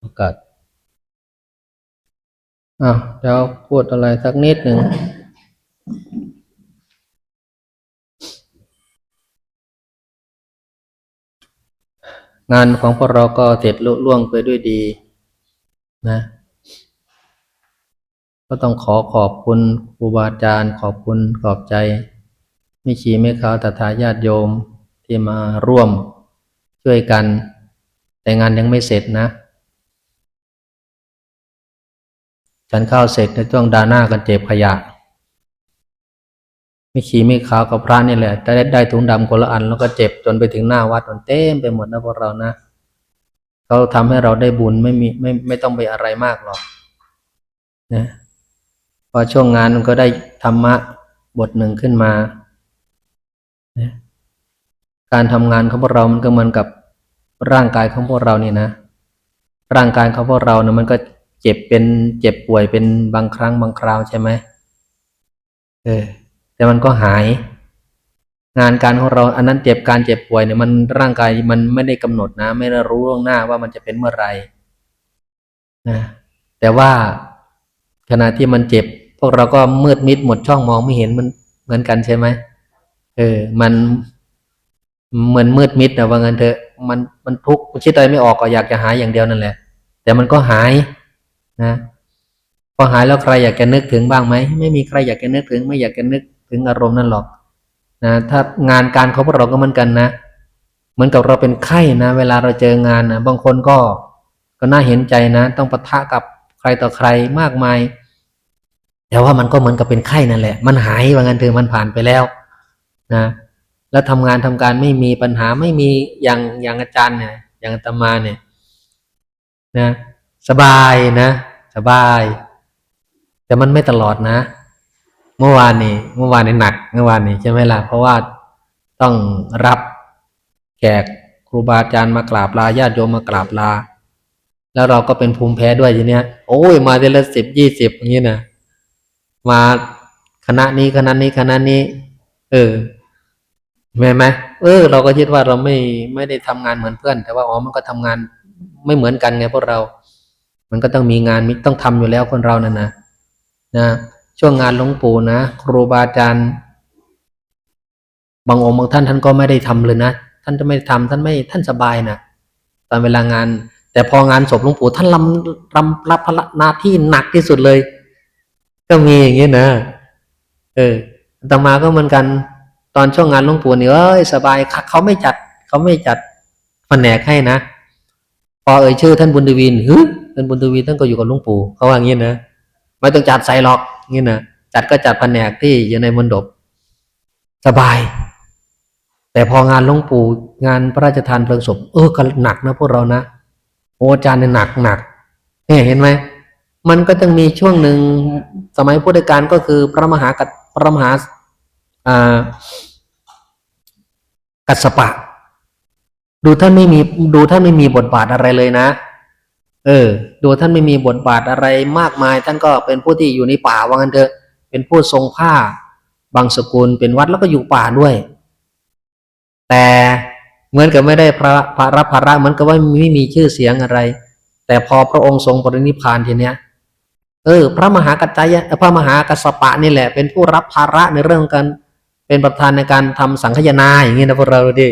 โอกาสอะเดี๋ยวพูดอะไรสักนิดหนึ่งงานของพวกเราก็เสร็จลุล่วงไปด้วยดีนะ ก็ต้องขอขอบคุณครูบาอาจารย์ ขอบคุณขอบใจไมิชีไม่ขาวตถาญาติโยมที่มาร่วมช่วยกัน แต่งานยังไม่เสร็จนะ ฉันเข้าเสร็จในช่วงดาหน้ากันเจ็บขยะไม่ขี่ไม่ขาวกับพระนี่แหละแต่ได้ได้ถุงดำคนละอันแล้วก็เจ็บจนไปถึงหน้าวัดมันเต็มไปหมดนะพวกเรานะเขาทำให้เราได้บุญไม่มีไม่ไม่ต้องไปอะไรมากหรอกนะพอช่วงงานมันก็ได้ธรรมะบทหนึ่งขึ้นมานะการทำงานของพวกเรา มันก็เหมือนกับร่างกายของพวกเรานี่นะ ร่างกายของพวกเราเนี่ยมันก็ เจ็บเป็นเจ็บป่วยเป็นบางครั้งบางคราวใช่ไหมเออ แต่มันก็หาย งานการของเราอันนั้นเจ็บการเจ็บป่วยเนี่ยมันร่างกายมันไม่ได้กำหนดนะ ไม่ได้รู้ล่วงหน้าว่ามันจะเป็นเมื่อไหร่นะแต่ว่าขณะที่มันเจ็บ พวกเราก็มืดมิดหมดช่องมองไม่เห็นมันเหมือนกันใช่ไหมเออ มันเหมือนมืดมิดนะว่างั้นเถอะมันมันทุกข์คิดอะไรไม่ออกก็อยากจะหายอย่างเดียวนั่นแหละ แต่มันก็หาย นะพอหายแล้วใครอยากจะนึกถึงบ้างไหมไม่มีใครอยากจะนึกถึง ไม่อยากจะนึกถึงอารมณ์นั่นหรอกนะถ้างานการของพวกเราก็เหมือนกันนะ เหมือนกับเราเป็นไข้นะ เวลาเราเจองานนะบางคนก็ก็น่าเห็นใจนะ ต้องปะทะกับใครต่อใครมากมาย แต่ว่ามันก็เหมือนกับเป็นไข้นั่นแหละ มันหายว่างั้นเถอะมันผ่านไปแล้วนะ แล้วทำงานทำการไม่มีปัญหาไม่มีอย่างอย่างอาจารย์เนี่ยอย่างอาตมาเนี่ยนะ สบายนะ สบาย แต่มันไม่ตลอดนะ เมื่อวานนี้ เมื่อวานนี้หนัก เมื่อวานนี้ใช่ไหมล่ะ เพราะว่าต้องรับแขกครูบาอาจารย์มากราบลาญาติโยมมากราบลา แล้วเราก็เป็นภูมิแพ้ด้วยทีเนี้ย โอ้ยมาเดือนละสิบยี่สิบอย่างนี้นะมาคณะนี้คณะนี้คณะนี้ เออแม่ไหมเออ เราก็คิดว่าเราไม่ไม่ได้ทำงานเหมือนเพื่อน แต่ว่าอ๋อมันก็ทำงานไม่เหมือนกันไงพวกเรา มันก็ต้องมีงานมิต้องทำอยู่แล้วคนเรานั่นนะนะช่วงงานหลวงปู่นะ ครูบาอาจารย์บางองค์บางท่านท่านก็ไม่ได้ทำเลยนะท่านจะไม่ทำท่านไม่ท่านสบายนะตอนเวลางาน แต่พองานศพหลวงปู่ท่านรำรำรับภาระหน้าที่หนักที่สุดเลย ก็มีอย่างนี้นะเอออาตมาก็เหมือนกัน ตอนช่วงงานหลวงปู่เนี่เอ้ยสบายเขาไม่จัดเขาไม่จัดแผนกให้นะ พอเอ่ยชื่อท่านบุญทวีนฮึานบุญทวีท่านก็อยู่กับหลวงปู่เขาว่างี้นะไม่ต้องจัดใส่หรอกงี้นะจัดก็จัดแผนกที่อยู่ในมณฑปสบาย แต่พองานหลวงปู่งานพระราชทานเพลิงศพเออก็หนักนะพวกเรานะโอ้อาจารย์เนี่ยหนักหนักเนี่ยเห็นไหมมันก็ต้องมีช่วงหนึ่งสมัยพุทธกาลก็คือพระมหากัพระมหาอ่ากัสปะ ดูท่านไม่มีดูท่านไม่มีบทบาทอะไรเลยนะ เออ ดูท่านไม่มีบทบาทอะไรมากมาย ท่านก็เป็นผู้ที่อยู่ในป่าว่างั้นเถอะ เป็นผู้ทรงผ้า บางสกุลเป็นวัดแล้วก็อยู่ป่าด้วย แต่เหมือนกับไม่ได้พระพระรับภาระเหมือนกับว่าไม่มีชื่อเสียงอะไร แต่พอพระองค์ทรงปรินิพพานทีเนี้ย เออ พระมหากัจจายพระมหากัสสปะนี่แหละ เป็นผู้รับภาระในเรื่องการเป็นประธานในการทำสังฆยนาอย่างนี้นะพวกเราดูดิ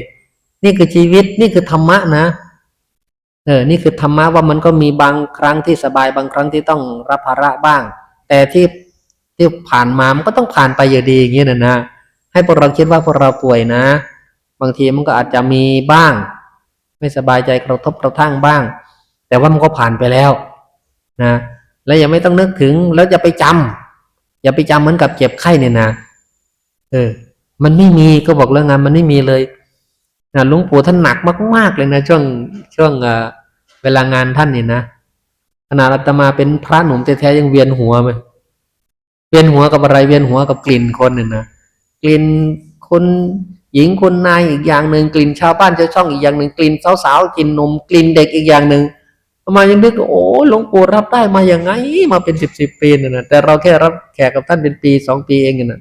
นี่คือชีวิตนี่คือธรรมะนะ เออนี่คือธรรมะว่ามันก็มีบางครั้งที่สบายบางครั้งที่ต้องรับภาระบ้าง แต่ที่ที่ผ่านมามันก็ต้องผ่านไปอยู่ดีอย่างนี้นะนะให้พวกเราคิดว่าพวกเราป่วยนะ บางทีมันก็อาจจะมีบ้าง ไม่สบายใจกระทบกระทั่งบ้าง แต่ว่ามันก็ผ่านไปแล้วนะแล้วอย่าไม่ต้องนึกถึงแล้วอย่าไปจำอย่าไปจำเหมือนกับเจ็บไข้เนี่ยนะเออมันไม่มีก็บอกแล้วไงานมันไม่มีเลย นะหลวงปู่ท่านหนักมาก ๆ เลยนะช่วงช่วงเวลางานท่านนี่นะขณะอาตมาเป็นพระหนุ่มแท้ๆยังเวียนหัวไหมเวียนหัวกับอะไรเวียนหัวกับกลิ่นคนเนี่ยนะกลิ่นคนหญิงคนนายอีกอย่างหนึ่งกลิ่นชาวบ้านชาวช่องอีกอย่างหนึ่งกลิ่นสาวๆกลิ่นนมกลิ่นเด็กอีกอย่างหนึ่งมายังนึกโอ้หลวงปู่รับได้มาอย่างไง มาเป็นสิบสิบปีเนี่ยนะแต่เราแค่รับแขกกับท่านเป็นปีสองปีเองเนี่ยนะ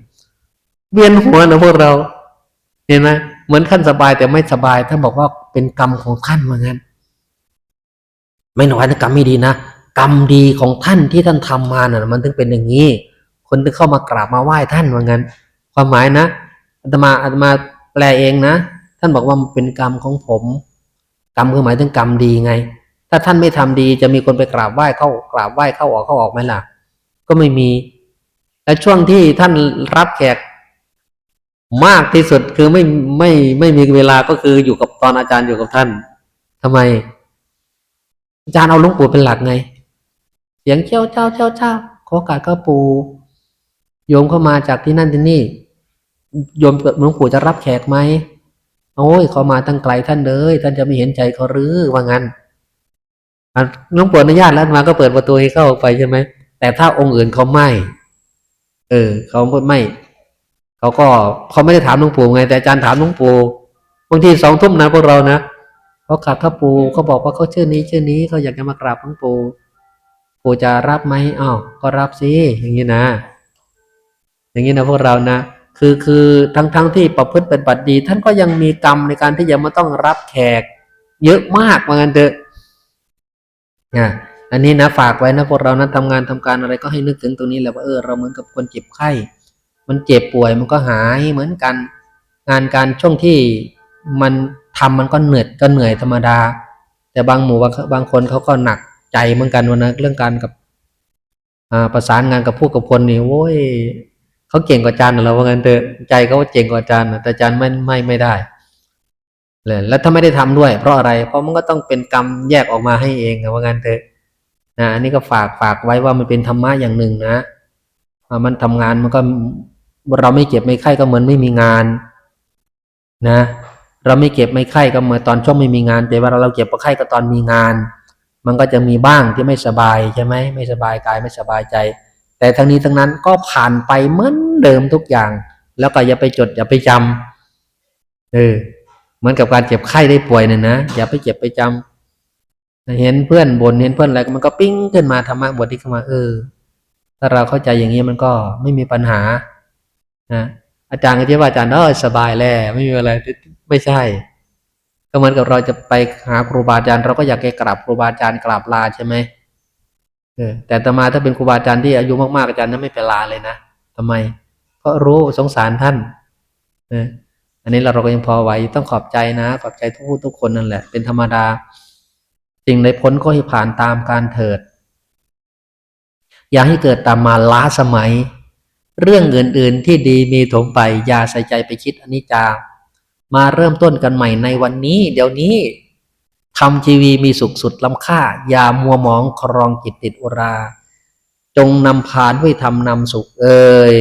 เวียนหัวนะพวกเราเห็นไหม เหมือนท่านสบายแต่ไม่สบายท่านบอกว่าเป็นกรรมของท่านว่างั้นไม่น่อยนะกรรมไม่ดีนะกรรมดีของท่านที่ท่านทำมาน่ะ มันถึงเป็นอย่างนี้ คนถึงเข้ามากราบมาไหว้ท่านว่างั้นความหมายนะอาตมาอาตมาแปลเองนะท่านบอกว่ามันเป็นกรรมของผม กรรมคือหมายถึงกรรมดีไง ถ้าท่านไม่ทำดีจะมีคนไปกราบไหว้เข้ากราบไหว้เข้าออกเข้าออกไหมล่ะ ก็ไม่มี และช่วงที่ท่านรับแขก มากที่สุดคือไม่ไม่ไม่มีเวลาก็คืออยู่กับตอนอาจารย์อยู่กับท่านทำไม อาจารย์เอาลุงปู่เป็นหลักไง เสียงเจ้าเจ้าเจ้าเจ้าขอกาบข้าปู่โยมเข้ามาจากที่นั่นที่นี่ โยมหลวงปู่จะรับแขกไหมโอ้ยเขามาตั้งไกลท่านเลยท่านจะไม่เห็นใจเขาหรือว่างั้นหลวงปู่อนุญาตแล้วมาก็เปิดประตูให้เข้าออกไปใช่ไหมแต่ถ้าองค์อื่นเขาไม่ เออเขาไม่ เขาก็เขาไม่ได้ถามหลวงปู่ไง แต่อาจารย์ถามหลวงปู่บางทีสองทุ่มนะพวกเรานะเขากราบข้าปู่เขาบอกว่าเขาชื่อนี้ชื่อนี้เขาอยากจะมากราบหลวงปู่ปู่จะรับไหมอ้าวก็รับสิอย่างนี้นะ อย่างนี้นะพวกเรานะคือคือทั้งทั้งที่ประพฤติเป็นบัติดี ท่านก็ยังมีกรรมในการที่จะมาต้องรับแขก เยอะมากเหมือนกันเถอะนะอันนี้นะฝากไว้นะพวกเรานะทำงานทำการอะไรก็ให้นึกถึงตรงนี้แหละว่าเออเราเหมือนกับคนเจ็บไข้ มันเจ็บป่วยมันก็หายเหมือนกัน งานการช่วงที่มันทำมันก็เหนื่อยก็เหนื่อยธรรมดา แต่บางหมู่บางคนเขาก็หนักใจเหมือนกันวันนะเรื่องการกับอ่าประสานงานกับผู้กับคนนี่โว้ยเขาเก่งกว่าอาจารย์เราว่างั้นเถอะใจเขาเก่งกว่าอาจารย์นแต่อาจารย์ไม่ไม่ไม่ได้เลยแล้วถ้าไม่ได้ทำด้วย เพราะอะไร เพราะมันก็ต้องเป็นกรรมแยกออกมาให้เองนะว่างั้นเถอะนะอันนี้ก็ฝากฝากไว้ว่ามันเป็นธรรมะอย่างหนึ่งนะมันทำงานมันก็ เราไม่เจ็บไม่ไข้ก็เหมือนไม่มีงานนะ เราไม่เก็บไม่ไข้ก็เหมือนตอนช่วงไม่มีงาน แต่เวลาเราเก็บไข้ก็ตอนมีงาน มันก็จะมีบ้างที่ไม่สบายใช่ไหมไม่สบายกายไม่สบายใจ แต่ทั้งนี้ทั้งนั้นก็ผ่านไปเหมือนเดิมทุกอย่าง แล้วก็อย่าไปจดอย่าไปจำเออเหมือนกับการเจ็บไข้ได้ป่วยเนี่ยนะอย่าไปเจ็บไปจำเห็นเพื่อนบน่นเห็นเพื่อนอะไรมันก็ปิ้งขึ้นมาธรรมะบทที่ขึ้นมาเออถ้าเราเข้าใจอย่างนี้มันก็ไม่มีปัญหา นะอาจารย์ก็จะว่าอาจารย์เออสบายแล้วไม่มีอะไรไม่ใช่ ก็เหมือนกับเราจะไปหาครูบาอาจารย์เราก็อยากไปกราบครูบาอาจารย์กราบลาใช่ไหมเออแต่ต่อมาถ้าเป็นครูบาอาจารย์ที่อายุมากๆอาจารย์นั้นไม่ไปลาเลยนะทำไม เพราะรู้สงสารท่านเอออันนี้เราเราก็ยังพอไหวต้องขอบใจนะ ขอบใจทุกผู้ทุกคนนั่นแหละ เป็นธรรมดาสิ่งในพ้นก็ให้ผ่านตามการเถิด อย่าให้เกิดตามมาล้าสมัย เรื่องอื่นๆที่ดีมีถมไปอย่าใส่ใจไปคิดอนิจจา มาเริ่มต้นกันใหม่ในวันนี้ เดี๋ยวนี้ทำชีวีมีสุขสุดล้ำค่า อย่ามัวหมองครองจิตติดอุรา จงนำพานไว้ทำนำสุขเอ่ย